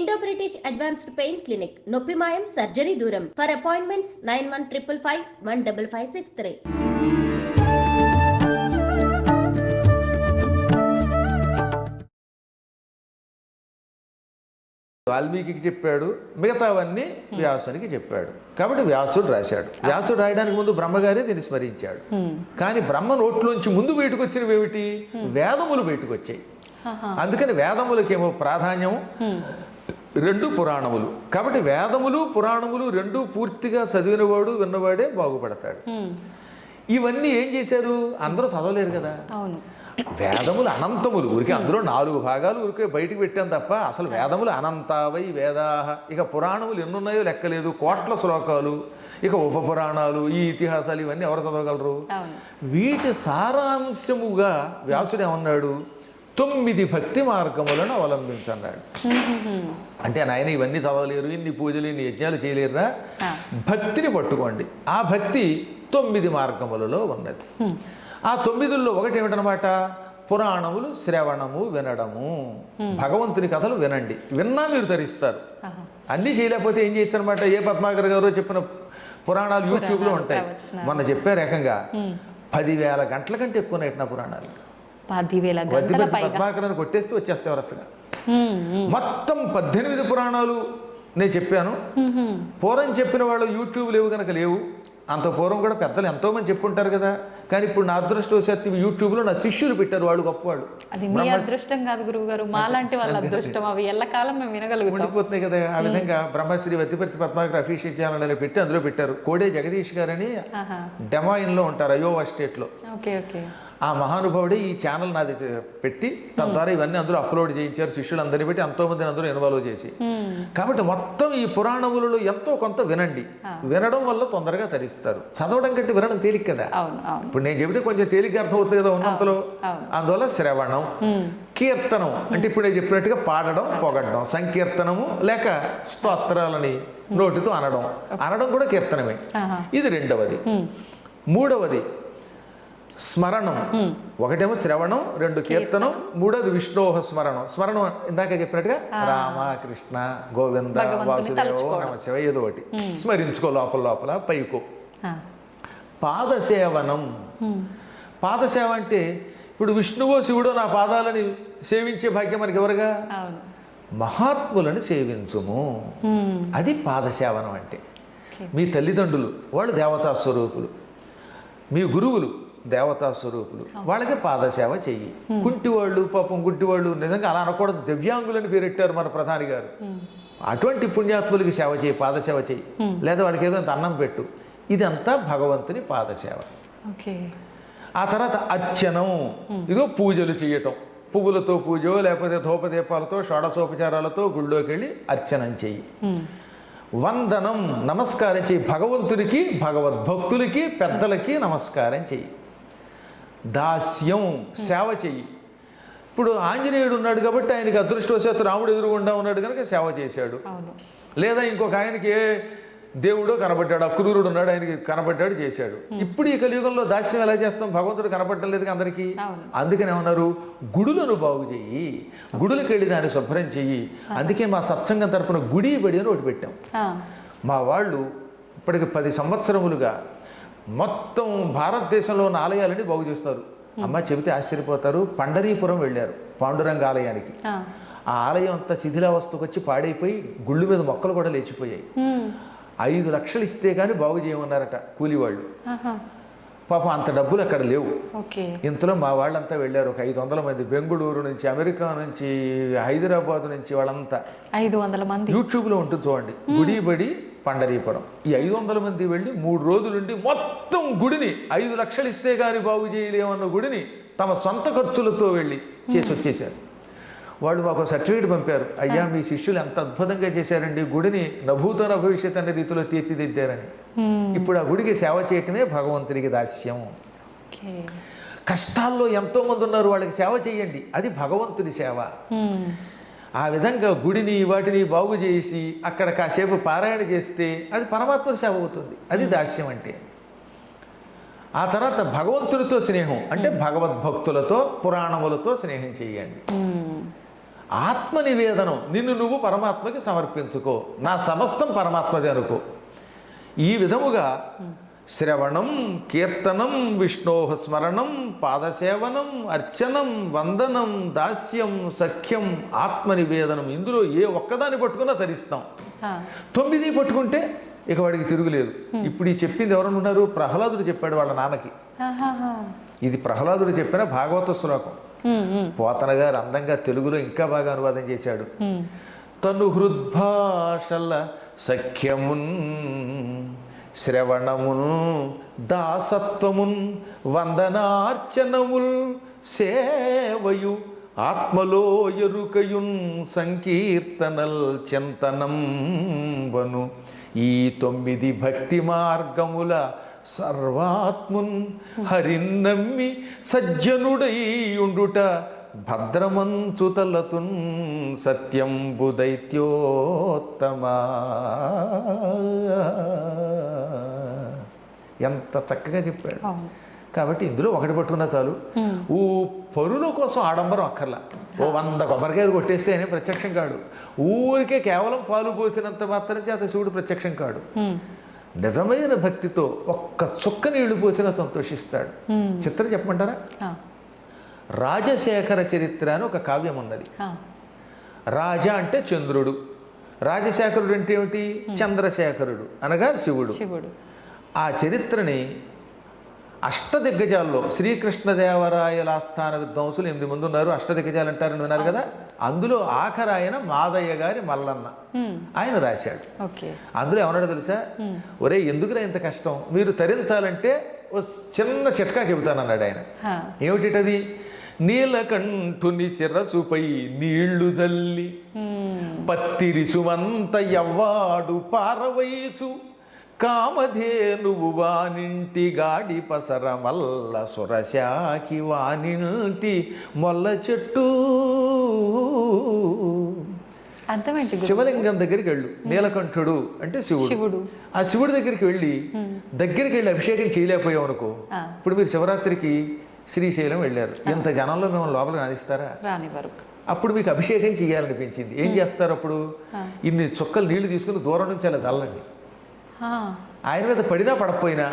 Indo British advanced pain clinic నొప్పి మాయం surgery దూరం. For appointments nine one triple five one double five six three Valmiki చెప్పాడు మిగతావన్నీ వ్యాసునికి చెప్పాడు. కాబట్టి వ్యాసుడు రాశాడు. వ్యాసుడు రాయడానికి ముందు బ్రహ్మగారే దీన్ని స్మరించాడు. కానీ బ్రహ్మ నోట్లోంచి ముందు బయటకు వచ్చినవి ఏమిటి? వేదములు బయటకు వచ్చాయి. అందుకని వేదములకేమో ప్రాధాన్యం రెండు పురాణములు. కాబట్టి వేదములు పురాణములు రెండు పూర్తిగా చదివినవాడు విన్నవాడే బాగుపడతాడు. ఇవన్నీ ఏం చేశారు? అందరూ చదవలేరు కదా. వేదములు అనంతములు. ఊరికే అందులో నాలుగు భాగాలు ఊరికే బయటికి పెట్టాం తప్ప అసలు వేదములు అనంతావై వేదాహ. ఇక పురాణములు ఎన్నున్నాయో లెక్కలేదు. కోట్ల శ్లోకాలు ఇక ఉప పురాణాలు ఈ ఇతిహాసాలు ఇవన్నీ ఎవరు చదవగలరు? వీటి సారాంశముగా వ్యాసుడు ఏమన్నాడు? తొమ్మిది భక్తి మార్గములను అవలంబించన్నాడు. అంటే నాయన ఇవన్నీ చదవలేరు ఇన్ని పూజలు ఇన్ని యజ్ఞాలు చేయలేరురా. భక్తిని పట్టుకోండి. ఆ భక్తి తొమ్మిది మార్గములలో ఉన్నది. ఆ తొమ్మిదిల్లో ఒకటి ఏమిటనమాట పురాణములు శ్రవణము వినడము. భగవంతుని కథలు వినండి. విన్నా మీరు తరిస్తారు. ఆహా. అన్నీ చేయలేకపోతే ఏం చేయొచ్చు అనమాట ఏ పద్మాకర్ గారో చెప్పిన పురాణాలు యూట్యూబ్లో ఉంటాయి. మొన్న చెప్పారు ఏకంగా పదివేల గంటల కంటే ఎక్కువ నైట్ నా పురాణాలు. పదివేల గంటల కొట్టేస్తే ఉమ్, ఉమ్, మొత్తం పద్దెనిమిది పురాణాలు నేను చెప్పాను. పూర్వం చెప్పిన వాళ్ళు యూట్యూబ్ లేవు కనుక లేవు. అంత పూర్వం కూడా పెద్దలు ఎంతోమంది చెప్పుంటారు కదా. కానీ ఇప్పుడు నా అదృష్టవశాత్తు ఇవి యూట్యూబ్లో నా శిష్యులు పెట్టారు వాళ్ళు గొప్పవాళ్ళు. అది మీ అదృష్టం కాదు గురువు గారు మాలాంటి వాళ్ళ అదృష్టం. అవి ఎల్లకాలం మేము వినగలుగుతాం. ఉండిపోతున్నాయి కదా. ఆ విధంగా బ్రహ్మశ్రీ వద్దిపర్తి పద్మాకర్ అఫీషియల్ ఛానల్ అని పెట్టి అందులో పెట్టారు. కోడే జగదీష్ గారని ఆహా. డెమాయిన్లో ఉంటారు అయోవా స్టేట్లో. Okay okay. ఆ మహానుభావుడే ఈ ఛానల్ నాది పెట్టి తద్వారా ఇవన్నీ అందరూ అప్లోడ్ చేయించారు. శిష్యులందరినీ పెట్టి ఎంతో మందిని అందరూ ఇన్వాల్వ్ చేసి. కాబట్టి మొత్తం ఈ పురాణములలో ఎంతో కొంత వినండి. వినడం వల్ల తొందరగా తరిస్తారు. చదవడం కంటే వినడం తేలిక కదా. ఇప్పుడు నేను చెబితే కొంచెం తేలిక అర్థమవుతుంది కదా ఉన్నంతలో. అందువల్ల శ్రవణం కీర్తనం అంటే ఇప్పుడు నేను చెప్పినట్టుగా పాడడం పొగడడం సంకీర్తనము లేక స్తోత్రాలని నోటితో అనడం. అనడం కూడా కీర్తనమే. ఇది రెండవది. మూడవది స్మరణం. ఒకటేమో శ్రవణం రెండు కీర్తనం. మూడవది విష్ణోహ స్మరణం. స్మరణం ఇందాక చెప్పినట్టుగా రామ కృష్ణ గోవింద వాసుదేవ. నమ శివ ఏదో ఒకటి. స్మరించుకో లోపల లోపల పైకో. పాదసేవనం. పాదసేవ అంటే ఇప్పుడు విష్ణువో శివుడో నా పాదాలని సేవించే భాగ్యం మనకి ఎవరుగా? మహాత్ములను సేవించుము. అది పాదసేవనం అంటే. మీ తల్లిదండ్రులు వాళ్ళు దేవతా స్వరూపులు. మీ గురువులు దేవతా స్వరూపులు. వాళ్ళకి పాదసేవ చెయ్యి. కుంటి వాళ్ళు పాపం గుడ్డి వాళ్ళు నిజంగా అలా అనకూడదు. దివ్యాంగులని పేరెట్టారు మన ప్రధాని గారు. అటువంటి పుణ్యాత్ములకి సేవ చేయి పాదసేవ చెయ్యి. లేదా వాళ్ళకి ఏదో అన్నం పెట్టు. ఇదంతా భగవంతుని పాదసేవ. ఆ తర్వాత అర్చనం. ఇదో పూజలు చేయటం పువ్వులతో పూజో లేకపోతే ధూపదీపాలతో షోడసోపచారాలతో గుళ్ళోకి వెళ్ళి అర్చనం చెయ్యి. వందనం నమస్కారం చెయ్యి. భగవంతునికి భగవద్భక్తులకి పెద్దలకి నమస్కారం చెయ్యి. దాస్యం సేవ చెయ్యి ఇప్పుడు ఆంజనేయుడు ఉన్నాడు కాబట్టి ఆయనకి అదృష్టవశాత్తు రాముడు ఎదురుగుండా ఉన్నాడు కనుక సేవ చేశాడు. లేదా ఇంకొక ఆయనకి ఏ దేవుడో కనబడ్డాడు అక్రూరుడు ఉన్నాడు ఆయనకి కనబడ్డాడు చేశాడు. ఇప్పుడు ఈ కలియుగంలో దాస్యం ఎలా చేస్తాం? భగవంతుడు కనబడటం లేదు అందరికీ. అందుకని ఏమన్నారు? గుడులను బాగు చెయ్యి గుడులకు వెళ్ళి దాన్ని శుభ్రం చెయ్యి. అందుకే మా సత్సంగం తరపున గుడి బడి అని ఒకటి పెట్టాం. మా వాళ్ళు ఇప్పటికి పది సంవత్సరములుగా మొత్తం భారతదేశంలో ఉన్న ఆలయాలని బాగు చేస్తున్నారు అమ్మ చెబితే ఆశ్చర్యపోతారు. పండరీపురం వెళ్ళారు పాండురంగ ఆలయానికి. ఆ, ఆలయం అంతా శిథిలావస్థకు వచ్చి పాడైపోయి గుళ్ళు మీద మొక్కలు కూడా లేచిపోయాయి. ఐదు లక్షలు ఇస్తే కానీ బాగు చేయమన్నారట కూలి వాళ్ళు ఆహా, పాపం అంత డబ్బులు అక్కడ లేవు. ఇంతలో మా వాళ్ళంతా వెళ్ళారు. ఒక ఐదు వందల మంది బెంగుళూరు నుంచి అమెరికా నుంచి హైదరాబాద్ నుంచి వాళ్ళంతా. ఐదు వందల మంది. యూట్యూబ్లో ఉంటుంది చూడండి. గుడి బడి పండరీపురం. ఈ ఐదు వందల మంది వెళ్ళి మూడు రోజులుండి మొత్తం గుడిని ఐదు లక్షలు ఇస్తే కానీ బాగు చేయలేమన్న గుడిని తమ సొంత ఖర్చులతో వెళ్ళి చేసి వచ్చేసారు వాళ్ళు మాకు సర్టిఫికేట్ పంపారు. అయ్యా మీ శిష్యులు ఎంత అద్భుతంగా చేశారండి. గుడిని నభూతన భవిష్యత్ అనే రీతిలో తీర్చిదిద్దారని. ఇప్పుడు ఆ గుడికి సేవ చేయటమే భగవంతునికి దాస్యం. కష్టాల్లో ఎంతో మంది ఉన్నారు వాళ్ళకి సేవ చేయండి. అది భగవంతుని సేవ. ఆ విధంగా గుడిని వాటిని బాగు చేసి అక్కడ కాసేపు పారాయణ చేస్తే అది పరమాత్మ సేవ అవుతుంది. అది దాస్యం అంటే. ఆ తర్వాత భగవంతుడితో స్నేహం. అంటే భగవద్భక్తులతో పురాణములతో స్నేహం చేయండి. ఆత్మ నివేదనం నిన్ను నువ్వు పరమాత్మకి సమర్పించుకో. నా సమస్తం పరమాత్మది అనుకో. ఈ విధముగా శ్రవణం కీర్తనం విష్ణో స్మరణం పాదసేవనం అర్చనం వందనం దాస్యం సఖ్యం ఆత్మనివేదనం. ఇందులో ఏ ఒక్కదాన్ని పట్టుకున్నా తరిస్తాం. తొమ్మిది పట్టుకుంటే ఇక వాడికి తిరుగులేదు. ఇప్పుడు ఈ చెప్పింది ఎవరన్నా ఉన్నారు ప్రహ్లాదుడు చెప్పాడు వాళ్ళ నాన్నకి. ఇది ప్రహ్లాదుడు చెప్పిన భాగవత శ్లోకం. పోతన గారు అందంగా తెలుగులో ఇంకా బాగా అనువాదం చేశాడు. తను హృద్భాషల సఖ్యమున్ శ్రవణమున్ దాసత్వమున్ వందనార్చనముల్ సేవయు ఆత్మలో ఎరుకయున్ సంకీర్తనల్ చింతనం వను. ఈ తొమ్మిది భక్తి మార్గముల సర్వాత్మున్ హరిన్నమ్మి సజ్జనుడై ఉండుట భద్రమంచుతలతున్ సత్యంబు దైత్యోత్తమా ఎంత చక్కగా చెప్పాడు. కాబట్టి ఇందులో ఒకటి పట్టుకున్నా చాలు. ఊ పరుల కోసం ఆడంబరం అక్కర్లా. ఓ వంద కొబ్బరికాయలు కొట్టేస్తేనే ప్రత్యక్షం కాడు. ఊరికే కేవలం పాలు పోసినంత మాత్రం చేత శివుడు ప్రత్యక్షం కాడు. నిజమైన భక్తితో ఒక్క చుక్క నీళ్ళు పోసినా సంతోషిస్తాడు. చిత్రం చెప్పమంటారా? రాజశేఖర చరిత్ర అని ఒక కావ్యం ఉన్నది. రాజ అంటే చంద్రుడు. రాజశేఖరుడు అంటే ఏమిటి? చంద్రశేఖరుడు అనగా శివుడు. ఆ చరిత్రని అష్టదిగ్గజాల్లో శ్రీకృష్ణదేవరాయల ఆస్థాన విద్వాంసులు ఎనిమిది మంది ఉన్నారు. అష్టదిగ్గజాలు అంటారని విన్నారు కదా. అందులో ఆఖరు ఆయన మాదయ్య గారి మల్లన్న. ఆయన రాశాడు. అందులో ఏమన్నాడో తెలుసా? ఒరే ఎందుకురా ఇంత కష్టం? మీరు తరించాలంటే ఓ చిన్న చిట్కా చెబుతానన్నాడు ఆయన. ఏమిటిటది? నీలకంఠుని శిరసుపై నీళ్ళు జల్లి ఉమ్, పత్తిరిసుమంత ఎవ్వాడు పారవైచు. కామధేనువు వానింటి గాడి పసర మల్ల సురశాకి వానింటి మొల్ల చెట్టు? శివలింగం దగ్గరికి వెళ్ళు. నీలకంఠుడు అంటే శివుడు. ఆ శివుడి దగ్గరికి వెళ్ళి దగ్గరికి వెళ్ళి అభిషేకం చేయలేకపోయావు అనుకో. ఇప్పుడు మీరు శివరాత్రికి శ్రీశైలం వెళ్ళారు. ఇంత జనంలో మేము లోపల రాణిస్తారా రాని వరకు అప్పుడు మీకు అభిషేకం చేయాలనిపించింది. ఏం చేస్తారు అప్పుడు? ఇన్ని చుక్కలు నీళ్ళు తీసుకుని దూరం నుంచి అలా చల్లండి ఆయన మీద పడినా పడకపోయినా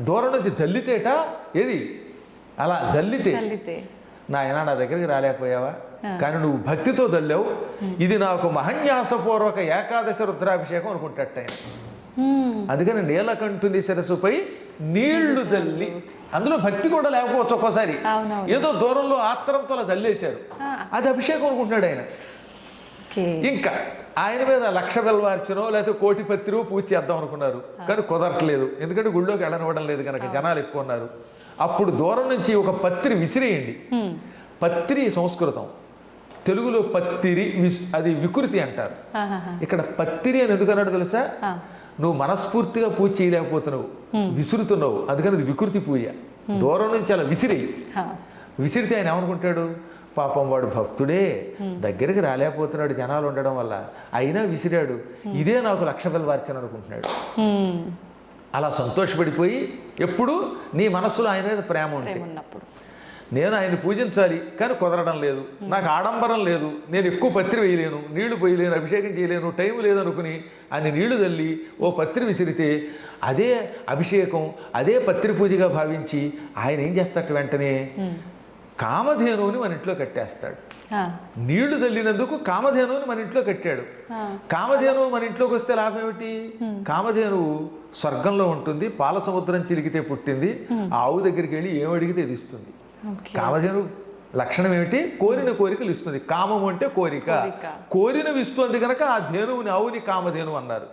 దూరం నుంచి జల్లితేట ఏది? అలా జల్లితే. నాయన నా దగ్గరికి రాలేకపోయావా? కానీ నువ్వు భక్తితో చల్లావు ఇది నాకు మహన్యాసపూర్వక ఏకాదశి రుద్రాభిషేకం అనుకుంటాట ఆయన. ఉమ్, అందుకని నీలకంఠుని శిరస్సుపై నీళ్ళు జల్లి అందులో భక్తి కూడా లేకపోవచ్చు ఒక్కోసారి. ఏదో దూరంలో ఆత్రంతో అలా జల్లేశారు. ఆ. అది అభిషేకం అనుకుంటున్నాడు ఆయన. ఇంకా ఆయన మీద లక్ష వెల్వార్చనో లేకపోతే కోటి పత్రిలో పూజ చేద్దాం అనుకున్నారు. కానీ కుదరట్లేదు. ఎందుకంటే గుళ్ళోకి వెళ్ళనివ్వడం లేదు కనుక జనాలు ఎక్కువ ఉన్నారు. అప్పుడు దూరం నుంచి ఒక పత్రి విసిరేయండి. పత్రి సంస్కృతం. తెలుగులో పత్తిరి విస్ అది వికృతి అంటారు. ఇక్కడ పత్తిరి అని ఎందుకన్నాడు తెలుసా? నువ్వు మనస్ఫూర్తిగా పూజ చేయలేకపోతున్నావు. విసురుతున్నావు. అందుకని అది వికృతి పూజ. దూరం నుంచి అలా విసిరేయి. ఆ, విసిరితే ఆయన ఏమనుకుంటాడు? పాపం వాడు భక్తుడే. దగ్గరికి రాలేకపోతున్నాడు జనాలు ఉండడం వల్ల. అయినా విసిరాడు. ఇదే నాకు లక్ష వార్చన అనుకుంటున్నాడు. అలా సంతోషపడిపోయి ఎప్పుడు నీ మనస్సులో ఆయన మీద ప్రేమ ఉంటే. ప్రేమ ఉన్నప్పుడు. నేను ఆయన్ని పూజించాలి కానీ కుదరడం లేదు. నాకు ఆడంబరం లేదు. నేను ఎక్కువ పత్రి వేయలేను నీళ్ళు పోయలేను అభిషేకం చేయలేను టైం లేదనుకుని అన్ని నీళ్ళు తల్లి ఓ పత్రి విసిరితే అదే అభిషేకం అదే పత్రి పూజగా భావించి ఆయన ఏం చేస్తాడు వెంటనే? కామధేనువుని మన ఇంట్లో కట్టేస్తాడు. నీళ్ళు తల్లినందుకు కామధేనువుని మన ఇంట్లో కట్టాడు. కామధేనువు మన ఇంట్లోకి వస్తే లాభం ఏమిటి? కామధేనువు స్వర్గంలో ఉంటుంది పాల సముద్రం చిలికితే పుట్టింది ఆవు దగ్గరికి వెళ్ళి ఏం అడిగితే ఇది ఇస్తుంది. కామధేను లక్షణం ఏమిటి? కోరిన కోరికలు ఇస్తుంది. కామం అంటే కోరిక. కోరినవి ఇస్తుంది కనుక ఆ ధేనువుని ఆవుని కామధేను అన్నారు.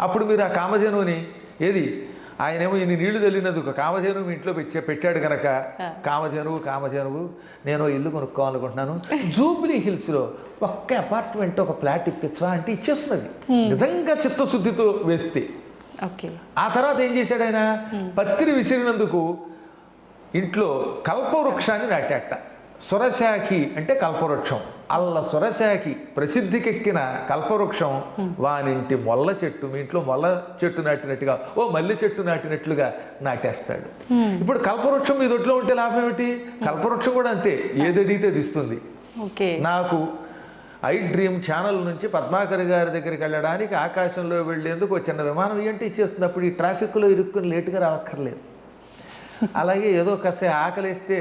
అప్పుడు మీరు ఆ కామధేనువుని ఏది? ఆయనేమో ఇన్ని నీళ్ళు తల్లినందుకు కామధేనువు మీ ఇంట్లో పెట్టి పెట్టాడు కనుక కామధేనువు కామధేనువు నేను ఇల్లు కొనుక్కోవాలనుకుంటున్నాను. జూబ్లీ హిల్స్లో ఒక్క అపార్ట్మెంట్ ఒక ఫ్లాట్ ఇప్పించరా అంటే ఇచ్చేస్తున్నది. నిజంగా చిత్తశుద్ధితో వేస్తే. ఆ తర్వాత ఏం చేశాడు ఆయన? పత్తిని విసిరినందుకు ఇంట్లో కల్పవృక్షాన్ని నాటాట సురశాఖి అంటే కల్పవృక్షం. అల్ల సురశాఖి ప్రసిద్ధికెక్కిన కల్పవృక్షం వానింటి మొల్ల చెట్టు మీ ఇంట్లో మొల్ల చెట్టు నాటినట్టుగా ఓ మల్లె చెట్టు నాటినట్లుగా నాటేస్తాడు. ఇప్పుడు కల్పవృక్షం మీ దొడ్లో ఉంటే లాభం ఏమిటి? కల్పవృక్షం కూడా అంతే ఏది అడిగితే అది ఇస్తుంది. ఓకే. నాకు ఐ డ్రీమ్ ఛానల్ నుంచి పద్మాకర్ గారి దగ్గరికి వెళ్ళడానికి ఆకాశంలో వెళ్ళేందుకు ఒక చిన్న విమానం ఏంటి ఇచ్చేస్తుంది. అప్పుడు ఈ ట్రాఫిక్లో ఇరుక్కుని లేటుగా రావక్కర్లేదు అలాగే ఏదో కాస్త ఆకలిస్తే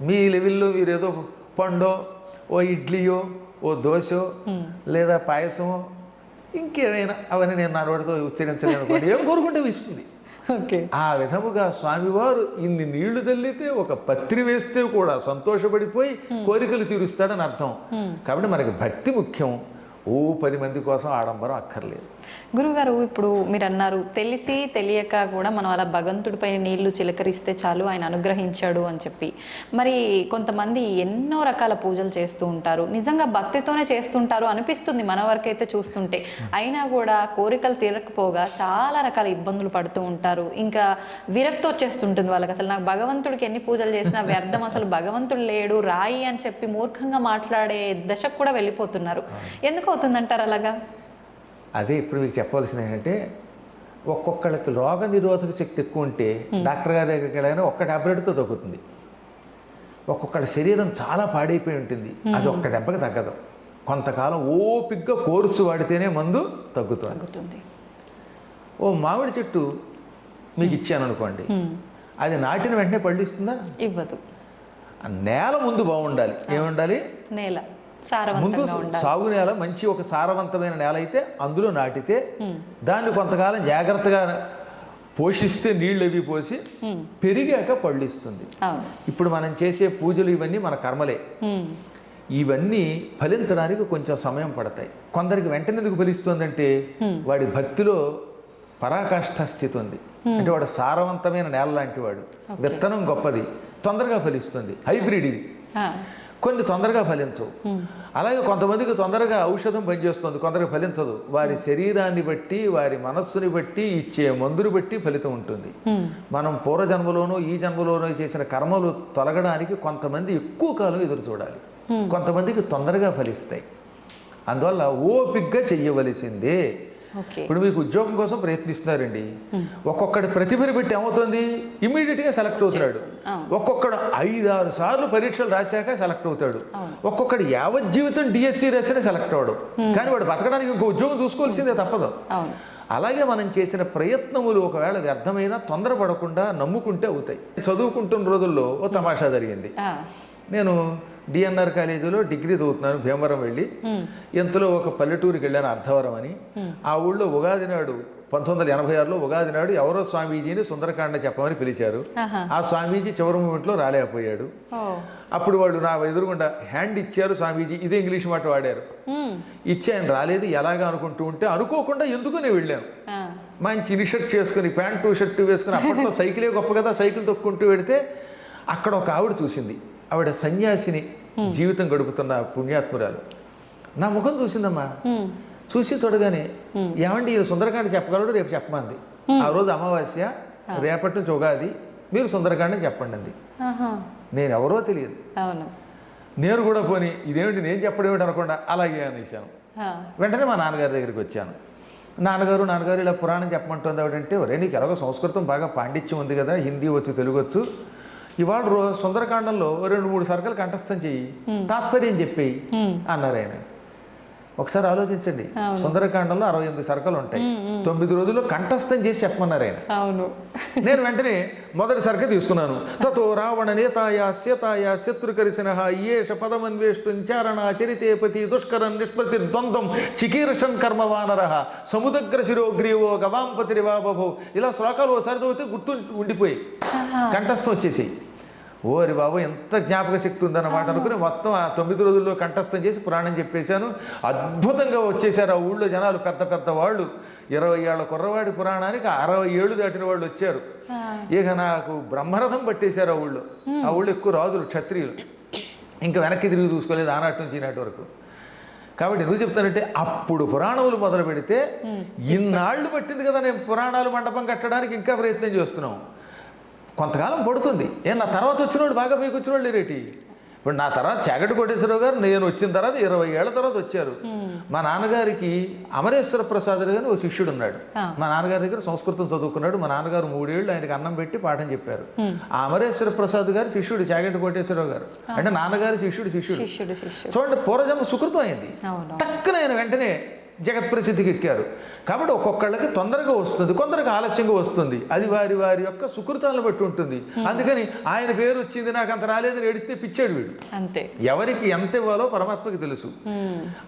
మీ లెవెల్లో మీరు ఏదో పండో ఓ ఇడ్లీయో ఓ దోశో లేదా పాయసమో ఇంకేమైనా అవన్నీ నేను నా నోటితో ఉచ్చరించలేను అనుకోండి ఏం కోరుకుంటే ఇస్తుంది ఓకే. ఆ విధముగా స్వామివారు ఇన్ని నీళ్ళు తల్లితే ఒక పత్రి వేస్తే కూడా సంతోషపడిపోయి కోరికలు తీరుస్తాడని అర్థం. కాబట్టి మనకి భక్తి ముఖ్యం. ఓ పది మంది కోసం ఆడంబరం అక్కర్లేదు. గురుగారు ఇప్పుడు మీరు అన్నారు తెలిసి తెలియక కూడా మనం అలా భగవంతుడిపై నీళ్ళు చిలకరిస్తే చాలు ఆయన అనుగ్రహించాడు అని చెప్పి. మరి కొంతమంది ఎన్నో రకాల పూజలు చేస్తూ ఉంటారు. నిజంగా భక్తితోనే చేస్తుంటారు అనిపిస్తుంది మన వరకైతే చూస్తుంటే. అయినా కూడా కోరికలు తీరకపోగా చాలా రకాల ఇబ్బందులు పడుతూ ఉంటారు. ఇంకా విరక్తి వచ్చేస్తుంటుంది వాళ్ళకి. అసలు నాకు భగవంతుడికి ఎన్ని పూజలు చేసినా వ్యర్థం. అసలు భగవంతుడు లేడు రాయి అని చెప్పి మూర్ఖంగా మాట్లాడే దశకు కూడా వెళ్ళిపోతున్నారు. ఎందుకో అవుతుందంటారు అలాగా? అదే ఇప్పుడు మీకు చెప్పవలసింది ఏంటంటే ఒక్కొక్కళ్ళకి రోగ నిరోధక శక్తి ఎక్కువ ఉంటే డాక్టర్ గారి దగ్గరికి వెళ్ళగానే ఒక్క టాబ్లెట్తో తగ్గుతుంది. ఒక్కొక్కళ్ళ శరీరం చాలా పాడైపోయి ఉంటుంది. అది ఒక్క దెబ్బకి తగ్గదు. కొంతకాలం ఓపిగ్గా కోర్సు వాడితేనే మందు తగ్గుతుంది. ఓ మామిడి చెట్టు మీకు ఇచ్చాను అనుకోండి. అది నాటిన వెంటనే పళ్ళిస్తుందా ఇవ్వదు. నేల ముందు బాగుండాలి. ఏముండాలి? నేల. ముందు సాగు నేల మంచి ఒక సారవంతమైన నేల అయితే అందులో నాటితే. దాన్ని కొంతకాలం జాగ్రత్తగా పోషిస్తే నీళ్ళు అవి పోసి. పెరిగాక పళ్ళు ఇస్తుంది. అవును. ఇప్పుడు మనం చేసే పూజలు ఇవన్నీ మన కర్మలే. ఇవన్నీ ఫలించడానికి కొంచెం సమయం పడతాయి. కొందరికి వెంటనే ఎందుకు ఫలిస్తుందంటే వాడి భక్తిలో పరాకాష్ఠ స్థితి ఉంది. అంటే వాడు సారవంతమైన నేల లాంటి వాడు. విత్తనం గొప్పది. తొందరగా ఫలిస్తుంది. హైబ్రిడ్ ఇది. కొన్ని తొందరగా ఫలించవు. అలాగే కొంతమందికి తొందరగా ఔషధం పనిచేస్తుంది కొందరికి ఫలించదు. వారి శరీరాన్ని బట్టి వారి మనస్సుని బట్టి ఇచ్చే మందుని బట్టి ఫలితం ఉంటుంది. మనం పూర్వజన్మలోనూ ఈ జన్మలోనూ చేసిన కర్మలు తొలగడానికి కొంతమంది ఎక్కువ కాలం ఎదురు చూడాలి. కొంతమందికి తొందరగా ఫలిస్తాయి. అందువల్ల ఓపిగ్గా చెయ్యవలసిందే ఇప్పుడు మీకు ఉద్యోగం కోసం ప్రయత్నిస్తున్నారండి. ఒక్కొక్కడి ప్రతిభని బట్టి ఏమవుతుంది? ఇమీడియట్గా సెలెక్ట్ అవుతున్నాడు. ఒక్కొక్కడు ఐదారు సార్లు పరీక్షలు రాశాక సెలెక్ట్ అవుతాడు. ఒక్కొక్కడు యావత్ జీవితం డిఎస్సి రాసినా సెలెక్ట్ అవడు. కానీ వాడు బతకడానికి ఇంకో ఉద్యోగం చూసుకోవాల్సిందే తప్పదు. అలాగే మనం చేసిన ప్రయత్నములు ఒకవేళ వ్యర్థమైనా తొందరపడకుండా నమ్ముకుంటే అవుతాయి. చదువుకుంటున్న రోజుల్లో ఓ తమాషా జరిగింది. నేను డిఎన్ఆర్ కాలేజీలో డిగ్రీ చదువుతున్నాను భీమవరం వెళ్ళి. ఎంతలో ఒక పల్లెటూరికి వెళ్ళాను అర్ధవరం అని. ఆ ఊళ్ళో ఉగాది నాడు పంతొమ్మిది వందల ఎనభై ఆరులో ఉగాది నాడు ఎవరో స్వామీజీని సుందరకాండ చెప్పమని పిలిచారు. ఆ స్వామీజీ చివరి మూమెంట్లో రాలేకపోయాడు. అప్పుడు వాళ్ళు నా ఎదురుగుండా హ్యాండ్ ఇచ్చారు స్వామీజీ ఇదే ఇంగ్లీష్ మాట వాడారు. ఇచ్చి ఆయన రాలేదు ఎలాగా అనుకుంటూ ఉంటే అనుకోకుండా ఎందుకు నేను వెళ్ళాను. మంచి ఇనిషర్ట్ చేసుకుని ప్యాంటు షర్టు వేసుకుని అప్పట్లో సైకిలే గొప్ప కదా సైకిల్ తొక్కుంటూ వెడితే అక్కడ ఒక ఆవిడ చూసింది. ఆవిడ సన్యాసిని జీవితం గడుపుతున్న పుణ్యాత్మురాలు. నా ముఖం చూసిందమ్మా. హ్మ్. చూసి చూడగానే ఏమండి ఈ సుందరకాండ చెప్పగలడు రేపు చెప్పమంది. ఆ రోజు అమావాస్య రేపటి నుంచి ఉగాది మీరు సుందరకాండం చెప్పండి అంది. నేను ఎవరో తెలియదు నేను కూడా పోని ఇదేమిటి నేను చెప్పడం ఏమిటి అనకుండా అలాగే అనేసాను. వెంటనే మా నాన్నగారి దగ్గరికి వచ్చాను. నాన్నగారు నాన్నగారు ఇలా పురాణం చెప్పమంటుంది ఆవిడంటే ఒరే నీకు ఎలాగో సంస్కృతం బాగా పాండిత్యం ఉంది కదా హిందీ వచ్చు తెలుగు వచ్చు. ఇవాళ సుందరకాండంలో రెండు మూడు సరుకులు కంఠస్థం చెయ్యి. తాత్పర్యం చెప్పేయి. అన్నారు ఆయన. ఒకసారి ఆలోచించండి. సుందరకాండంలో అరవై ఎనిమిది సరుకులు ఉంటాయి. తొమ్మిది రోజుల్లో కంఠస్థం చేసి చెప్పమన్నారు ఆయన. అవును. నేను వెంటనే మొదటి సరుకు తీసుకున్నాను. తతో రావణ నేతాయ సీతాయ శత్రుకరిసిన ఏష పదమన్వేష్టం చారణ చరితేపతి దుష్కరం నిష్పతి ద్వంద్వం చికీర్షన్ కర్మ వానర సముద్ర శిరోగ్రీవో గవాంపతిరివా బభో ఇలా శ్లోకాలు ఓసారి చదివితే గుర్తు ఉండిపోయి. కంఠస్థం వచ్చేసి ఓరి బాబు ఎంత జ్ఞాపక శక్తి ఉందన్నమాట అనుకుని మొత్తం ఆ తొమ్మిది రోజుల్లో కంఠస్థం చేసి పురాణం చెప్పేశాను. అద్భుతంగా వచ్చేసారు ఆ ఊళ్ళో జనాలు పెద్ద పెద్ద వాళ్ళు. ఇరవై ఏళ్ళ కుర్రవాడి పురాణానికి అరవై ఏళ్ళు దాటిన వాళ్ళు వచ్చారు. ఇక నాకు బ్రహ్మరథం పట్టేశారు ఆ ఊళ్ళో. ఆ ఊళ్ళో ఎక్కువ రాజులు క్షత్రియులు. ఇంకా వెనక్కి తిరిగి చూసుకోలేదు ఆనాటి నుంచి ఈనాటి వరకు. కాబట్టి ఎందుకు చెప్తానంటే అప్పుడు పురాణములు మొదలు పెడితే ఇన్నాళ్ళు పట్టింది కదా నేను పురాణాలు మండపం కట్టడానికి ఇంకా ప్రయత్నం చేస్తున్నాం కొంతకాలం పడుతుంది. ఏ నా తర్వాత వచ్చిన వాళ్ళు బాగా మీకు వచ్చిన వాళ్ళు రేటి ఇప్పుడు నా తర్వాత చాగటి కోటేశ్వరరావు గారు నేను వచ్చిన తర్వాత ఇరవై ఏళ్ళ తర్వాత వచ్చారు. మా నాన్నగారికి అమరేశ్వర ప్రసాద్ గారు ఒక శిష్యుడు ఉన్నాడు. మా నాన్నగారి దగ్గర సంస్కృతం చదువుకున్నాడు. మా నాన్నగారు మూడేళ్ళు ఆయనకి అన్నం పెట్టి పాఠం చెప్పారు. ఆ అమరేశ్వర ప్రసాద్ గారు శిష్యుడు చాగటి కోటేశ్వరరావు గారు. అంటే నాన్నగారి శిష్యుడు శిష్యుడు. చూడండి పూర్వజన్మ సుకృతం అయింది. టక్కున ఆయన వెంటనే జగత్ ప్రసిద్ధికి ఎక్కారు. కాబట్టి ఒక్కొక్కళ్ళకి తొందరగా వస్తుంది కొందరికి ఆలస్యంగా వస్తుంది. అది వారి వారి యొక్క సుకృతాలను బట్టి ఉంటుంది. అందుకని ఆయన పేరు వచ్చింది నాకు అంత రాలేదని ఏడిస్తే పిచ్చాడు వీడు. అంతే. ఎవరికి ఎంత ఇవ్వాలో పరమాత్మకి తెలుసు.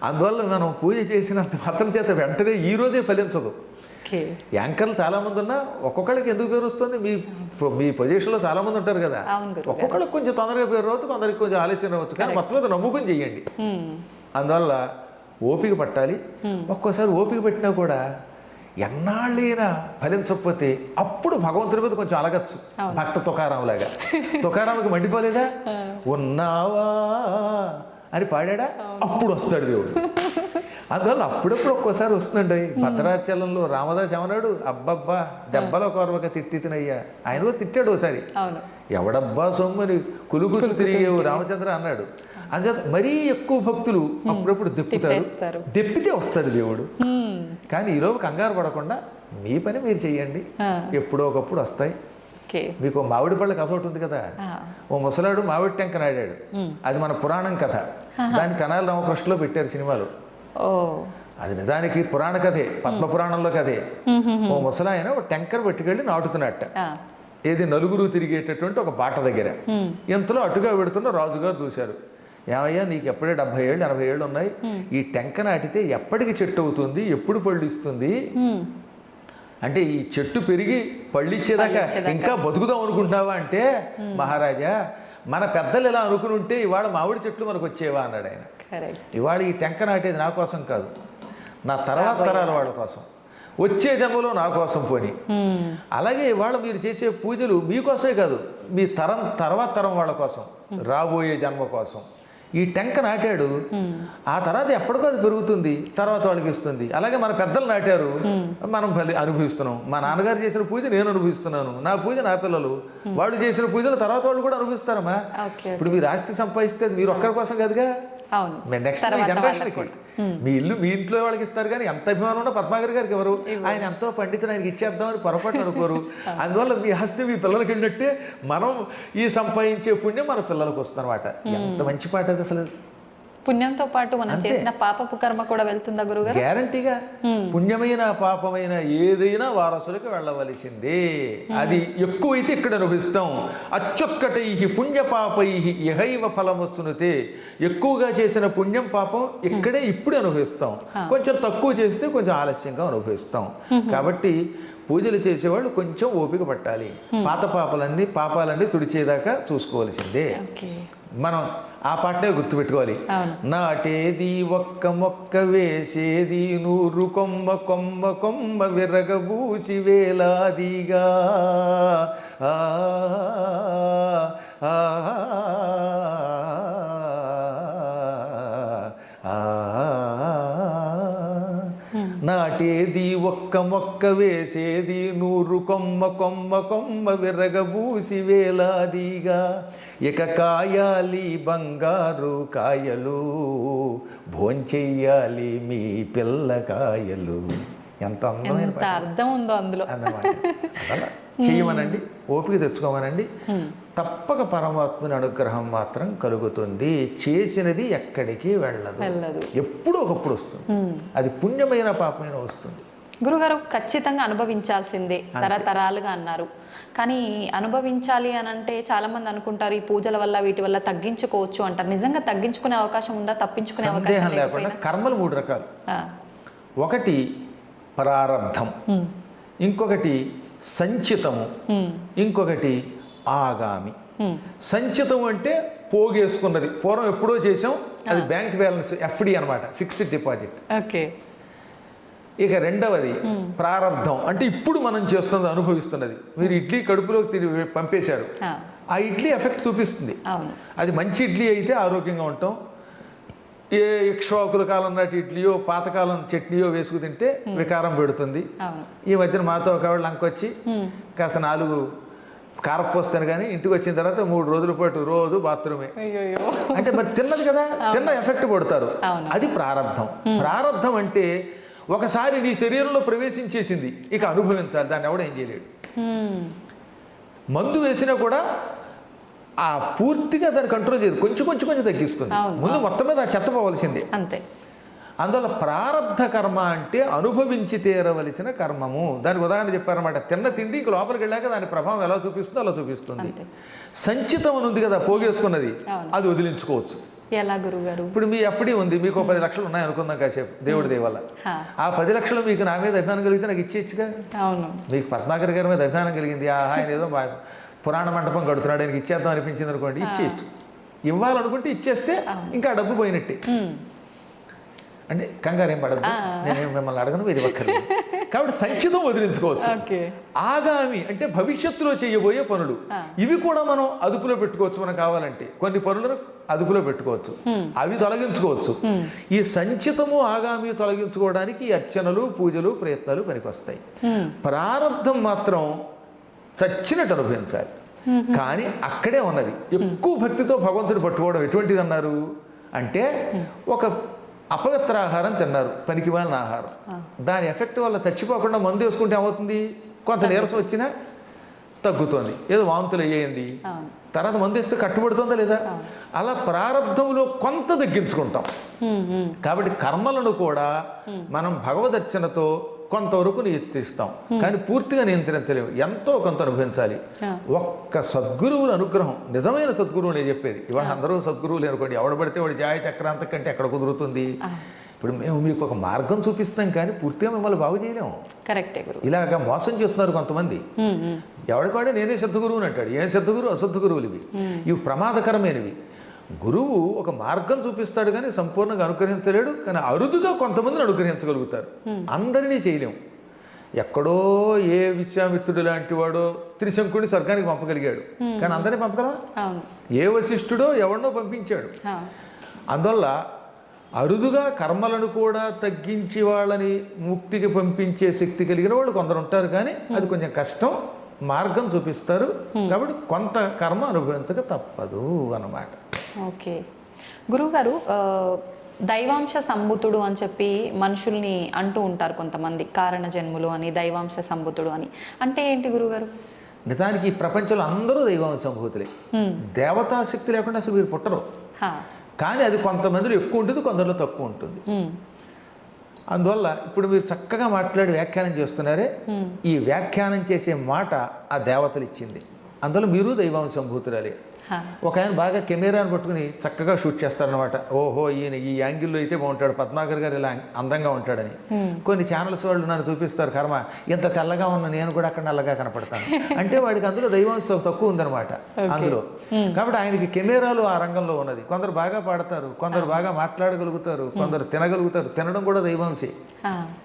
అందువల్ల మనం పూజ చేసినంత మాత్రం చేత వెంటనే ఈ రోజే ఫలించదు. యాంకర్లు చాలా మంది ఉన్నా ఒక్కొక్కళ్ళకి ఎందుకు పేరు వస్తుంది? మీ మీ పొజిషన్లో చాలా మంది ఉంటారు కదా. ఒక్కొక్కళ్ళకి కొంచెం తొందరగా పేరు రావచ్చు కొందరికి కొంచెం ఆలస్యం రావచ్చు. కానీ మొత్తం మీద నమ్ముకుని చెయ్యండి ఉమ్. అందువల్ల ఓపిక పట్టాలి. ఒక్కోసారి ఓపిక పట్టినా కూడా ఎన్నాళ్ళైనా ఫలించకపోతే అప్పుడు భగవంతుడి మీద కొంచెం అలగచ్చు. భక్త తుకారాం లాగా తుకారాంకి మండిపోలేదా? ఉన్నావా? అని పాడాడా? అప్పుడు వస్తాడు దేవుడు. అందువల్ల అప్పుడప్పుడు ఒక్కోసారి వస్తుందండి. భద్రాచలంలో రామదాస్ ఏమన్నాడు? అబ్బబ్బా దెబ్బలో కొరవక తిట్టి తినయ్యా. ఆయన కూడా తిట్టాడు ఒకసారి ఎవడబ్బా సొమ్మని కులుకులు తిరిగేవు. రామచంద్ర? అన్నాడు. అంచేత మరీ ఎక్కువ భక్తులు అప్పుడప్పుడు దెప్పుతారు. దెప్పితే వస్తాడు దేవుడు. కానీ ఈరోజు కంగారు పడకుండా మీ పని మీరు చెయ్యండి ఆ. ఎప్పుడో ఒకప్పుడు వస్తాయి. మీకు మామిడి పళ్ళ కథ ఒకటి ఉంది కదా. ఓ ముసలాడు మామిడి టెంక నాడాడు. అది మన పురాణం కథ. దాన్ని తెనాలి రామకృష్ణలో పెట్టారు సినిమాలో. ఓ. అది నిజానికి పురాణ కథే పద్మ పురాణంలో కథే. ఓ ముసలాయన ఒక టెంకర్ పట్టుకెళ్ళి నాటుతున్నట్ట. ఏది నలుగురు తిరిగేటటువంటి ఒక బాట దగ్గర. ఎంతలో అటుగా పెడుతున్న రాజుగారు చూశారు. ఏమయ్యా నీకు ఎప్పుడే డెబ్బై ఏళ్ళు ఎనభై ఏళ్ళు ఉన్నాయి? ఈ టెంక నాటితే ఎప్పటికి చెట్టు అవుతుంది? ఎప్పుడు పళ్ళు ఇస్తుంది. అంటే ఈ చెట్టు పెరిగి పళ్ళు ఇచ్చేదాకా పళ్ళిచ్చేదాకా. ఇంకా బతుకుదాం అనుకుంటున్నావా అంటే మహారాజా మన పెద్దలు ఇలా అనుకుని ఉంటే ఇవాళ మామిడి చెట్లు మనకు వచ్చేవా అన్నాడు ఆయన. ఇవాళ ఈ టెంక నాటేది నా కోసం కాదు. నా తర్వాత తరాల వాళ్ళ కోసం. వచ్చే జన్మలో నా కోసం పోని. అలాగే ఇవాళ మీరు చేసే పూజలు మీకోసమే కాదు మీ తరం తర్వాత తరం వాళ్ళ కోసం రాబోయే జన్మ కోసం. ఈ టెంక నాటాడు. ఆ తర్వాత ఎప్పటికో అది పెరుగుతుంది తర్వాత వాళ్ళకి ఇస్తుంది. అలాగే మన పెద్దలు నాటారు. మనం ఫలి అనుభవిస్తున్నాం. మా నాన్నగారు చేసిన పూజ నేను అనుభవిస్తున్నాను. నా పూజ నా పిల్లలు. వాళ్ళు చేసిన పూజలు తర్వాత వాళ్ళు కూడా అనుభవిస్తారమ్మా. ఇప్పుడు మీరు ఆస్తి సంపాదిస్తే మీరు ఒక్కరి కోసం కాదుగా? నెక్స్ట్ జనరేషన్కి మీ ఇల్లు మీ ఇంట్లో వాళ్ళకి ఇస్తారు కానీ ఎంత అభిమానం ఉన్నా పద్మాగర్ గారికి ఎవరు? ఆయన ఎంతో పండితుడు ఆయనకి ఇచ్చేద్దామని పొరపాటు అనుకోరు. అందువల్ల మీ హస్తి మీ పిల్లలకి వెళ్ళినట్టే మనం ఈ సంపాదించే పుణ్యం మన పిల్లలకు వస్తుంది అనమాట ఎంత మంచి పాట అది అసలు. పుణ్యంతో పాటు మనం. చేసిన పాపపు కర్మ కూడా వెళ్తుందా గురుగారు? గ్యారంటీగా. పుణ్యమైన పాపమైన ఏదైనా వారసులకు వెళ్ళవలసిందే. అది ఎక్కువైతే ఇక్కడ అనుభవిస్తాం. అచ్చొక్కటై పుణ్యపాపై ఇహైవ ఫలమొస్తునుతే ఎక్కువగా చేసిన పుణ్యం పాపం ఇక్కడే ఇప్పుడు అనుభవిస్తాం. కొంచెం తక్కువ చేస్తే కొంచెం ఆలస్యంగా అనుభవిస్తాం. కాబట్టి పూజలు చేసేవాళ్ళు కొంచెం ఓపిక పట్టాలి. పాత పాపాలన్నీ పాపాలన్నీ తుడిచేదాకా చూసుకోవాల్సిందే. మనం ఆ పాటనే గుర్తుపెట్టుకోవాలి. నాటేది ఒక్క మొక్క వేసేది నూరు కొమ్మ కొమ్మ కొమ్మ విరగబూసి వేలాదిగా. ఆ, నాటేది ఒక్క మొక్క వేసేది నూరు కొమ్మ కొమ్మ కొమ్మ విరగబూసి వేలాదిగా. ఇక కాయాలి బంగారు కాయలు భోంచెయ్యాలి మీ పిల్లకాయలు ఎంత అందమైన ఎంత అర్థం ఉందో అందులో. అన్నమాట. చేయమనండి ఓపిక తెచ్చుకోమనండి. తప్పక పరమాత్మని అనుగ్రహం మాత్రం కలుగుతుంది. చేసినది ఎక్కడికి వెళ్ళదు. వెళ్ళదు. ఎప్పుడూ ఒకప్పుడు వస్తుంది. అది పుణ్యమైన పాపమైన వస్తుంది. గురుగారు ఖచ్చితంగా అనుభవించాల్సిందే. తరతరాలుగా అన్నారు. కానీ అనుభవించాలి అని అంటే చాలా మంది అనుకుంటారు ఈ పూజల వల్ల వీటి వల్ల తగ్గించుకోవచ్చు అంటారు. నిజంగా తగ్గించుకునే అవకాశం ఉందా? తప్పించుకునే అవకాశం లేకుండా కర్మలు మూడు రకాలు. ఒకటి ప్రారబ్ధం ఉమ్, ఇంకొకటి సంచితము. ఇంకొకటి ఆగామి. సంచితం అంటే పోగేసుకున్నది. పూర్వం ఎప్పుడో చేసాం అది బ్యాంక్ బ్యాలెన్స్ ఎఫ్డి అనమాట ఫిక్స్డ్ డిపాజిట్. ఓకే. ఇక రెండవది ప్రారంధం అంటే ఇప్పుడు మనం చేస్తున్నది అనుభవిస్తున్నది. మీరు ఇడ్లీ కడుపులోకి తిరిగి పంపేశారు. ఆ, ఇడ్లీ ఎఫెక్ట్ చూపిస్తుంది. అది మంచి ఇడ్లీ అయితే ఆరోగ్యంగా ఉంటాం. ఏ ఇక్ష్వాకుల కాలం నాటి ఇడ్లీయో పాతకాలం చట్నీయో వేసుకు తింటే వికారం పెడుతుంది. ఈ మధ్యన మాతో ఒక ఆవిడ లంకొచ్చి కాస్త నాలుగు కారపోస్తాను కానీ ఇంటికి వచ్చిన తర్వాత మూడు రోజుల పాటు రోజు బాత్రూమే. అంటే మరి తిన్నది కదా? తిన్న ఎఫెక్ట్ పడతారు. అది ప్రారంధం ప్రారంధం అంటే ఒకసారి నీ శరీరంలో ప్రవేశించేసింది ఇక అనుభవించాలి దాన్ని ఎవడ ఏం చేయలేడు. మందు వేసినా కూడా ఆ పూర్తిగా దాన్ని కంట్రోల్ చేయదు. కొంచెం కొంచెం కొంచెం తగ్గిస్తుంది. ముందు మొత్తం మీద చెత్త పోవలసిందే. అంతే. అందువల్ల ప్రారంధ కర్మ అంటే అనుభవించి తీరవలసిన కర్మము. దానికి ఉదాహరణ చెప్పారన్నమాట. తిన్న తిండి ఇంక లోపలికి వెళ్ళాక దాని ప్రభావం ఎలా చూపిస్తుందో అలా చూపిస్తుంది. సంచితం అని ఉంది కదా పోగేసుకున్నది. అది వదిలించుకోవచ్చు. ఎలా గురుగారు ఇప్పుడు మీ ఎఫ్డి ఉంది మీకు పది లక్షలు ఉన్నాయి అనుకుందాం కాసేపు దేవుడి దేవల్ల. ఆ పది లక్షలు మీకు నా మీద అభిమానం కలిగితే నాకు ఇచ్చేయచ్చుగా? అవును. మీకు పద్మాకర్ గారి మీద అభిమానం కలిగింది. ఆ ఆయన ఏదో పురాణ మండపం కడుతున్నాడు ఆయనకి ఇచ్చేద్దాం అనిపించింది అనుకోండి ఇచ్చేయచ్చు. ఇవ్వాలనుకుంటే ఇచ్చేస్తే ఇంకా డబ్బు పోయినట్టే. అంటే కంగారు ఏం పడదు నేను మిమ్మల్ని అడగను మీరు ఒక్కరు కాబట్టి సంచితం వదిలించుకోవచ్చు. ఆగామి అంటే భవిష్యత్తులో చేయబోయే పనులు. ఇవి కూడా మనం అదుపులో పెట్టుకోవచ్చు మనకు కావాలంటే. కొన్ని పనులను అదుపులో పెట్టుకోవచ్చు. అవి తొలగించుకోవచ్చు. ఈ సంచితము ఆగామి తొలగించుకోవడానికి ఈ అర్చనలు పూజలు ప్రయత్నాలు పనికొస్తాయి. ఉమ్, ప్రారంధం మాత్రం చచ్చినట్టు అనుభవించాలి. కానీ అక్కడే ఉన్నది. ఎక్కువ భక్తితో భగవంతుడు పట్టుకోవడం ఎటువంటిది అన్నారు అంటే ఒక అపవిత్ర ఆహారం తిన్నారు పనికిమాలిన ఆహారం. దాని ఎఫెక్ట్ వల్ల చచ్చిపోకుండా మందు వేసుకుంటే ఏమవుతుంది? కొంత నీరసం వచ్చినా తగ్గుతుంది. ఏదో వాంతులు అయ్యేయండి. తర్వాత మందు వేస్తే కట్టుబడుతుందా లేదా? అలా ప్రారంధంలో కొంత తగ్గించుకుంటాం. కాబట్టి కర్మలను కూడా మనం భగవదర్చనతో కొంతవరకు నియంత్రిస్తాం కానీ పూర్తిగా నియంత్రించలేము. ఎంతో కొంత అనుభవించాలి. ఒక్క సద్గురువుల అనుగ్రహం. నిజమైన సద్గురువు నేను చెప్పేది. ఇవాళ అందరూ సద్గురువులు అనుకోండి. ఎవడ పడితే వాడి జాయ చక్రాంత కంటే ఎక్కడ కుదురుతుంది? ఇప్పుడు మేము మీకు ఒక మార్గం చూపిస్తాం కానీ పూర్తిగా మిమ్మల్ని బాగు చేయలేము. కరెక్టే గురు. ఇలాగ మోసం చేస్తున్నారు కొంతమంది. ఎవడికాడే నేనే సద్గురువుని అంటాడు. ఏం సద్గురు? అసద్దు గురువులు ఇవి ఇవి ప్రమాదకరమైనవి. గురువు ఒక మార్గం చూపిస్తాడు కానీ సంపూర్ణంగా అనుగ్రహించలేడు కానీ అరుదుగా కొంతమందిని అనుగ్రహించగలుగుతారు. అందరినీ చేయలేం. ఎక్కడో ఏ విశ్వామిత్రుడు లాంటి వాడో త్రిశంకుడిని స్వర్గానికి పంపగలిగాడు. కానీ అందరినీ పంపగలవా? ఏ వశిష్ఠుడో ఎవరినో పంపించాడు. అందువల్ల అరుదుగా కర్మలను కూడా తగ్గించి వాళ్ళని ముక్తికి పంపించే శక్తి కలిగిన వాళ్ళు కొందరు ఉంటారు కానీ అది కొంచెం కష్టం మార్గం చూపిస్తారు. కాబట్టి కొంత కర్మ అనుభవించక తప్పదు అన్నమాట. ఓకే. గురువుగారు దైవాంశ సంభూతుడు అని చెప్పి మనుషుల్ని అంటూ ఉంటారు కొంతమంది కారణ జన్ములు అని దైవాంశ సంభూతుడు అని. అంటే ఏంటి గురుగారు నిజానికి ఈ ప్రపంచంలో అందరూ దైవం సంభూతులే దేవతా శక్తి లేకుండా అసలు వీరు పుట్టరు. హా, కానీ అది కొంతమందిలో ఎక్కువ ఉంటుంది కొందరిలో తక్కువ ఉంటుంది. అందువల్ల ఇప్పుడు మీరు చక్కగా మాట్లాడి వ్యాఖ్యానం చేస్తున్నారే. ఈ వ్యాఖ్యానం చేసే మాట ఆ దేవతలు ఇచ్చింది. అందులో మీరు దైవం సంభూతురాలే ఒక ఆయన బాగా కెమెరాను పట్టుకుని చక్కగా షూట్ చేస్తారనమాట ఓహో ఈయన ఈ యాంగిల్లో అయితే బాగుంటాడు. పద్మాకర్ గారు ఇలా అందంగా ఉంటాడని. కొన్ని ఛానల్స్ వాళ్ళు నన్ను చూపిస్తారు కర్మ ఎంత తెల్లగా ఉన్న నేను కూడా అక్కడ నల్లగా కనపడతాను. అంటే వాడికి అందులో దైవాంశం తక్కువ ఉందన్నమాట అందులో. కాబట్టి ఆయనకి కెమెరాలు ఆ రంగంలో ఉన్నది. కొందరు బాగా పాడతారు కొందరు బాగా మాట్లాడగలుగుతారు కొందరు తినగలుగుతారు. తినడం కూడా దైవాంశే.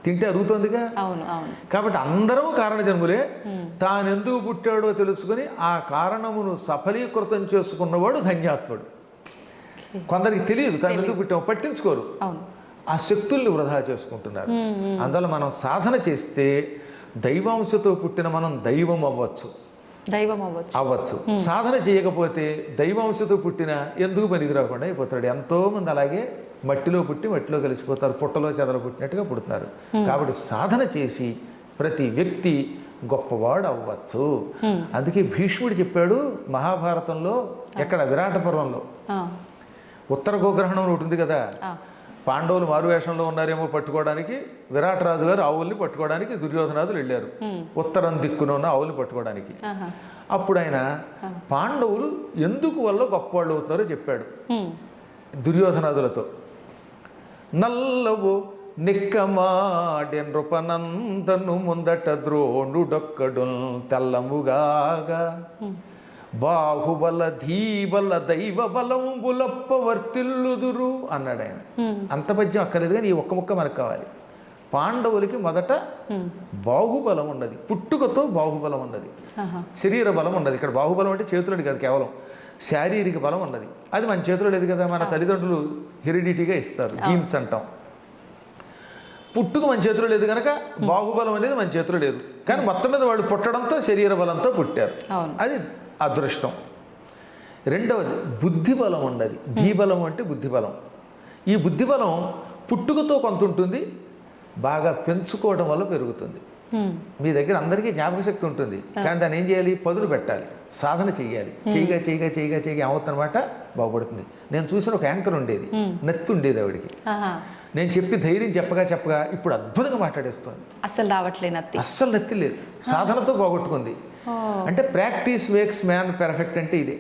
తింటే అరుగుతోందిగా? కాబట్టి అందరం కారణజన్ములే. తానెందుకు పుట్టాడో తెలుసుకుని ఆ కారణమును సఫలీకృతం చేసుకున్నవాడు ధన్యాత్ముడు. కొందరికి తెలియదు తాను ఎందుకు పుట్టామో పట్టించుకోరు. ఆ శక్తుల్ని వృధా చేసుకుంటున్నారు. అందువల్ల మనం సాధన చేస్తే దైవాంశతో పుట్టిన మనం దైవం అవ్వచ్చు. దైవం అవ్వచ్చు. అవ్వచ్చు. సాధన చేయకపోతే దైవాంశతో పుట్టిన ఎందుకు పనికి రాకుండా అయిపోతాడు? ఎంతో మంది అలాగే మట్టిలో పుట్టి మట్టిలో కలిసిపోతారు పుట్టలో చెదలు పుట్టినట్టుగా పుడుతున్నారు కాబట్టి సాధన చేసి ప్రతి వ్యక్తి గొప్పవాడు అవ్వచ్చు అందుకే భీష్ముడు చెప్పాడు మహాభారతంలో ఎక్కడ విరాట పర్వంలో. ఉత్తర గోగ్రహణం ఒకటి ఉంది కదా పాండవులు మారువేషంలో ఉన్నారేమో పట్టుకోవడానికి విరాటరాజు గారు ఆవుల్ని పట్టుకోవడానికి దుర్యోధనాదులు వెళ్ళారు. ఉత్తరం దిక్కున ఉన్న ఆవుల్ని పట్టుకోవడానికి. అప్పుడు ఆయన పాండవులు ఎందుకు వల్ల గొప్పవాళ్ళు అవుతారో చెప్పాడు. ఉమ్, దుర్యోధనాదులతో. నల్లవు నిక్కమాడె నృపనందను ముందట ద్రోణుడొక్కడు తెల్లముగాగా. బాహుబల ధీబల దైవ బలంబులప్ప వర్తిల్లుదురు అన్నాడు ఆయన అంత పద్యం అక్కర్లేదు కానీ ఈ ఒక్క ముక్క మనకు కావాలి. పాండవులకి మొదట బాహుబలం ఉన్నది. పుట్టుకతో బాహుబలం ఉన్నది. శరీర బలం ఉన్నది. ఇక్కడ బాహుబలం అంటే చేతులని కాదు కేవలం శారీరక బలం ఉన్నది. అది మన చేతిలో లేదు కదా మన తల్లిదండ్రులు హెరిడిటీగా ఇస్తారు జీన్స్ అంటాం. పుట్టుక మన చేతిలో లేదు కనుక బాహుబలం అనేది మన చేతిలో లేదు. కానీ మొత్తం మీద వాడు పుట్టడంతో శరీర బలంతో పుట్టారు. అది అదృష్టం. రెండవది బుద్ధి బలం ఉన్నది. బలం అంటే బుద్ధి బలం ఈ బుద్ధి బలం పుట్టుకతో కొంత ఉంటుంది బాగా పెంచుకోవడం వల్ల పెరుగుతుంది. మీ దగ్గర అందరికీ జ్ఞాపక శక్తి ఉంటుంది. కానీ దాన్ని ఏం చేయాలి? పదులు పెట్టాలి. సాధన చేయాలి. చేయగా చేయగా చేయగా చేయగా ఏమవుతుందన్నమాట? బాగుపడుతుంది. నేను చూసిన ఒక యాంకర్ ఉండేది. నెత్తి ఉండేది ఆవిడికి. నేను చెప్పి ధైర్యం చెప్పగా చెప్పగా ఇప్పుడు అద్భుతంగా మాట్లాడేస్తుంది. అసలు రావట్లే నత్తి అస్సలు నెత్తి లేదు. సాధనతో పోగొట్టుకుంది. అంటే ప్రాక్టీస్ మేక్స్ మ్యాన్ పెర్ఫెక్ట్ అంటే ఇదే.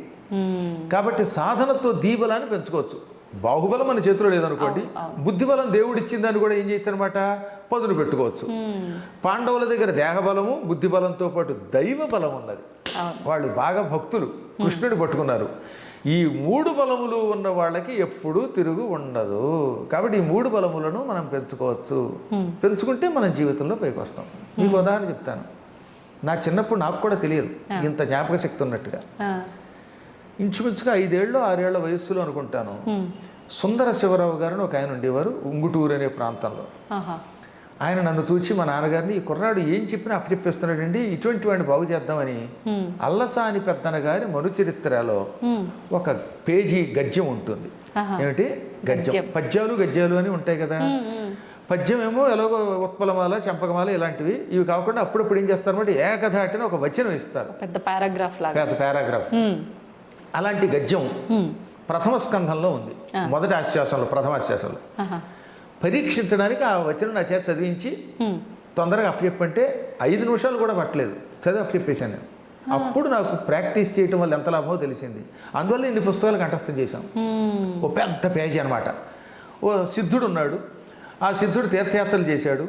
కాబట్టి సాధనతో దీబలాన్ని పెంచుకోవచ్చు. బాహుబలం మన చేతిలో లేదనుకోండి బుద్ధిబలం దేవుడు ఇచ్చిందని కూడా ఏం చేయొచ్చు అనమాట పదును పెట్టుకోవచ్చు పాండవుల దగ్గర దేహబలము బుద్ధిబలంతో పాటు దైవ బలం ఉన్నది. వాళ్ళు బాగా భక్తులు. కృష్ణుడు పట్టుకున్నారు. ఈ మూడు బలములు ఉన్న వాళ్ళకి ఎప్పుడూ తిరుగు ఉండదు. కాబట్టి ఈ మూడు బలములను మనం పెంచుకోవచ్చు. పెంచుకుంటే మనం జీవితంలో పైకి వస్తాం మీకు ఉదాహరణ చెప్తాను. నా చిన్నప్పుడు నాకు కూడా తెలియదు. ఇంత జ్ఞాపక శక్తి ఉన్నట్టుగా. ఇంచుమించుగా ఐదేళ్ళు ఆరేళ్ళ వయస్సులో అనుకుంటాను. సుందర శివరావు గారిని ఒక ఆయన ఉండేవారు ఉంగుటూరు అనే ప్రాంతంలో. ఆయన నన్ను చూచి మా నాన్నగారిని ఈ కుర్రాడు ఏం చెప్పినా అప్పచెప్పేస్తున్నాడండి ఇటువంటి వాడిని బాగు చేద్దామని. అల్లసాని పెద్దన గారి మనుచరిత్రలో. ఒక పేజీ గద్యం ఉంటుంది. ఏమిటి? గద్యం. పద్యాలు గద్యాలు అని ఉంటాయి కదా. పద్యం ఏమో ఎలాగో ఉత్పలమాల చంపకమాల ఇలాంటివి. ఇవి కాకుండా అప్పుడప్పుడు ఏం చేస్తారన్నమాట? ఏకధాటిన ఒక వచనం ఇస్తారు. పెద్ద పారాగ్రాఫ్ లాగా. పెద్ద పారాగ్రాఫ్. అలాంటి గద్యం. ప్రథమ స్కంధంలో ఉంది. మొదటి ఆశ్వాసంలో ప్రథమ ఆశ్వాసంలో. పరీక్షించడానికి ఆ వచనం నా చేత చదివించి. తొందరగా అప్పచెప్పంటే ఐదు నిమిషాలు కూడా పట్టలేదు. చదివి అప్పచెప్పేశాను నేను. అప్పుడు నాకు ప్రాక్టీస్ చేయటం వల్ల ఎంత లాభమో తెలిసింది. అందువల్ల ఇన్ని పుస్తకాలు కంఠస్థం చేశాం. ఓ పెద్ద పేజీ అనమాట ఓ సిద్ధుడు ఉన్నాడు. ఆ సిద్ధుడు తీర్థయాత్రలు చేశాడు.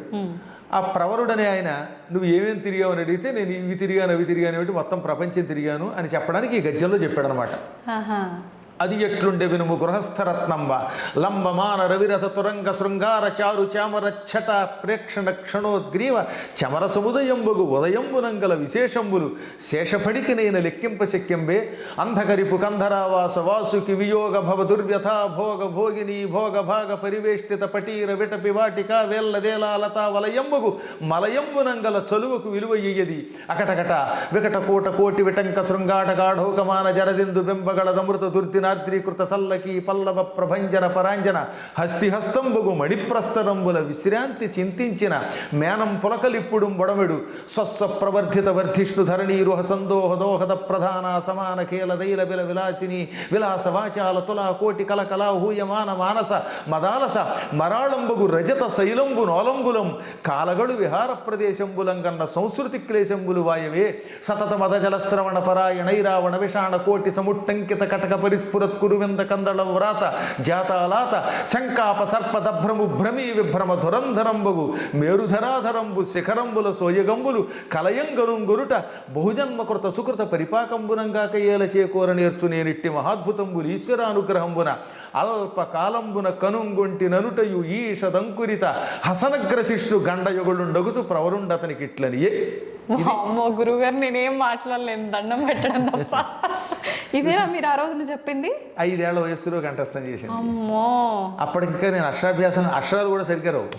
ఆ ప్రవరుడనే ఆయన నువ్వు ఏమేమి తిరిగావు అని అడిగితే నేను ఇవి తిరిగాను అవి తిరిగాను మొత్తం ప్రపంచం తిరిగాను అని చెప్పడానికి ఈ గద్యంలో చెప్పాడు అనమాట. అది ఎట్లుండే వినుము గృహస్థరత్నంబ లంబమాన రవిరథ తురంగ శృంగార చారు చామర ఛట ప్రేక్షణ క్షణోద్గ్రీవ చమర సముదయంబుగు ఉదయంబునంగల విశేషంబులు శేషపడికి నేను లెక్కింప శక్యంబే. అంధకరిపు కంధరావాస వాసుకి వియోగ భవ దుర్వ్యథ భోగ భోగిని భోగ భాగ పరివేష్టిత పటీర విటపి వాటిక వేల్లదేలాలతా లతా మలయంబునంగల చలువకు విలువయ్యది. అకటకట వికటకూట కోటి విటంక శృంగాట గాఢోకమాన జరదిందు బింబగళ దమృత దుర్దినాద్రీకృత సల్లకి పల్లవ ప్రభంజన పరాంజన హస్తిహస్తంబగు మణిప్రస్తరంబుల విశ్రాంతి చింతించిన మేనం పులకలిప్పుడు బొడమెడు స్వస్వ ప్రవర్ధిత వర్ధిష్ణు ధరణీరుహ సందోహ దోహద ప్రధాన సమాన కేల దైల విల విలాసిని విలాస వాచాల తులా కోటి కల కళా హూయమాన మానస మదాలస మరాళంబగు రజత శైలంబు నోలంబులం కాలగడు విహార ప్రదేశంబులం కన్న సంస్కృతి క్లేశంబులు వాయవే సతత మదజలశ్రవణ పరాయణైరావణ విషాణ కోటి సముట్టంకిత కటక పరిస్ఫు కురువింద కందళ వ్రాత జాతాలాత శంకాప సర్పదభ్రము భ్రమీ విభ్రమ ధురంధరంబగు మేరుధరాధరంబు శిఖరంబుల సోయగంబులు కలయంగనుంగురుట బహుజన్మకృత సుకృత పరిపాకంబునంగాక ఏల చేకూర నేర్చు నేనిట్టి మహాద్భుతంబులు ఈశ్వరానుగ్రహంబున. అల్ప కాలంబున కనుంగొంటి ననుటయు ఈషదంకురిత హసనగ్రశిష్ణు గండయుగులుండగుతూ ప్రవరుండతనికి ఇట్లనియే అమ్మో గురువు గారు నేనేం మాట్లాడలేను. దండం పెట్టడం తప్ప. ఇదేనా మీరు ఆ రోజున చెప్పింది? ఐదేళ్ళ వయస్సులో కంఠస్థం చేసింది. అమ్మో. అప్పటికా నేను అక్షరాభ్యాసం అక్షరాలు కూడా సరిగ్గా రావు.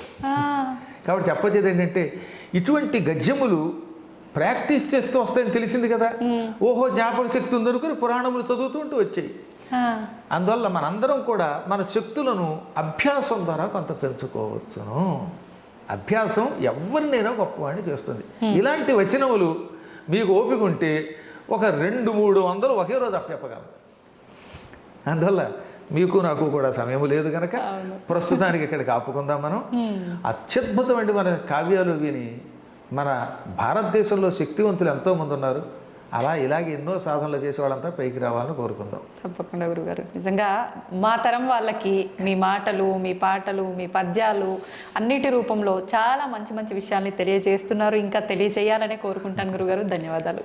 కాబట్టి చెప్పొచ్చేది ఏంటంటే ఇటువంటి గద్యములు ప్రాక్టీస్ చేస్తూ వస్తాయని తెలిసింది కదా. ఓహో జ్ఞాపక శక్తి ఉందనుకుని పురాణములు చదువుతుంటూ వచ్చాయి. ఆ. అందువల్ల మనందరం కూడా మన శక్తులను అభ్యాసం ద్వారా కొంత పెంచుకోవచ్చును. అభ్యాసం ఎవరినైనా గొప్పవాడిని చేస్తుంది. ఇలాంటి వచనములు మీకు ఓపిక ఉంటే ఒక రెండు మూడు వందలు ఒకే రోజు అప్పచెప్పగలరు అందువల్ల మీకు నాకు కూడా సమయం లేదు కనుక ప్రస్తుతానికి ఇక్కడికి ఆపుకుందాం మనం. అత్యద్భుతమైన మన కావ్యాలు విని మన భారతదేశంలో శక్తివంతులు ఎంతోమంది ఉన్నారు. అలా ఇలాగే ఎన్నో సాధనలు చేసే వాళ్ళంతా పైకి రావాలని కోరుకుందాం. తప్పకుండా గురుగారు. నిజంగా మా తరం వాళ్ళకి మీ మాటలు మీ పాటలు మీ పద్యాలు అన్నిటి రూపంలో చాలా మంచి మంచి విషయాల్ని తెలియజేస్తున్నారు. ఇంకా తెలియజేయాలనే కోరుకుంటాను గురుగారు. ధన్యవాదాలు.